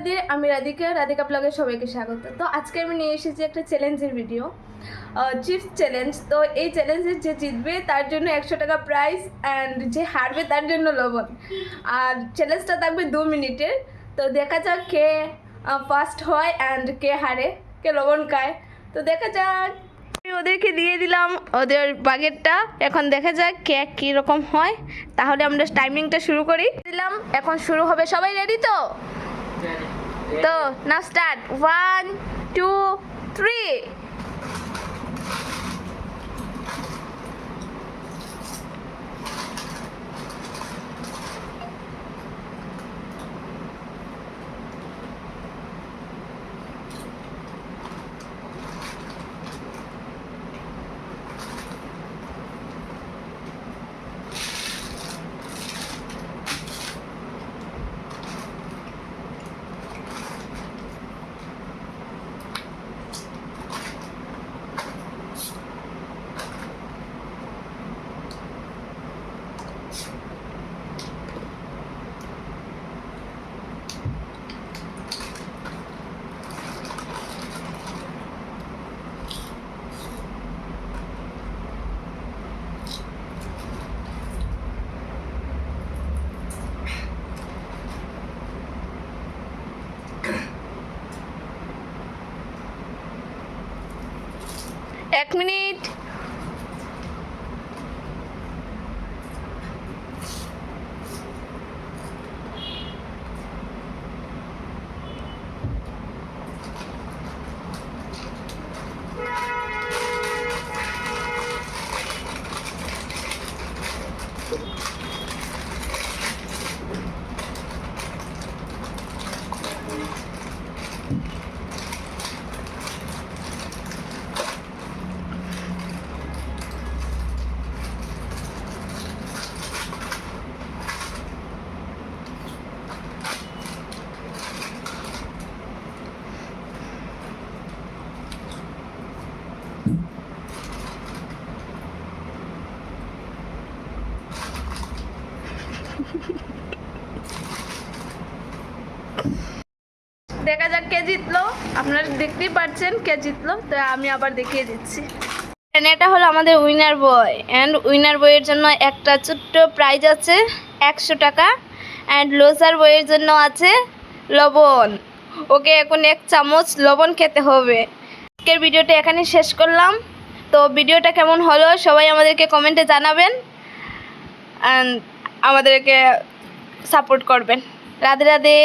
রাধে আমি রাধিকা রাধিকা ব্লগে সবাইকে স্বাগত। তো আজকে আমি নিয়ে এসেছি একটা চ্যালেঞ্জের ভিডিও চিপস চ্যালেঞ্জ তো এই চ্যালেঞ্জে যে জিতবে, তার জন্য একশো টাকা প্রাইস অ্যান্ড যে হারবে, তার জন্য লবণ। আর চ্যালেঞ্জটা থাকবে দু মিনিটের। তো দেখা যাক কে ফার্স্ট হয় অ্যান্ড কে হারে, কে লবণ খায়। তো দেখা যাক। আমি ওদেরকে দিয়ে দিলাম ওদের বাগেরটা এখন দেখা যাক কে কীরকম হয়। তাহলে আমরা টাইমিংটা শুরু করি। দিলাম, এখন শুরু হবে। সবাই রেডি তো? So now start. One two এক মিনিট। দেখা যাক কে জিতলো। আপনারা দেখতেই পাচ্ছেন কে জিতলো, তো আমি আবার দেখিয়ে দিচ্ছি। এটা হলো আমাদের উইনার বয় অ্যান্ড উইনার বইয়ের জন্য একটা ছোট্ট প্রাইজ আছে, একশো টাকা। অ্যান্ড লোসার বইয়ের জন্য আছে লবণ। ওকে এখন এক চামচ লবণ খেতে হবে। আজকের ভিডিওটা এখানে শেষ করলাম। তো ভিডিওটা কেমন হলো সবাই আমাদেরকে কমেন্টে জানাবেন। অ্যান্ড আমাদেরকে সাপোর্ট করবেন। রাধে রাধে।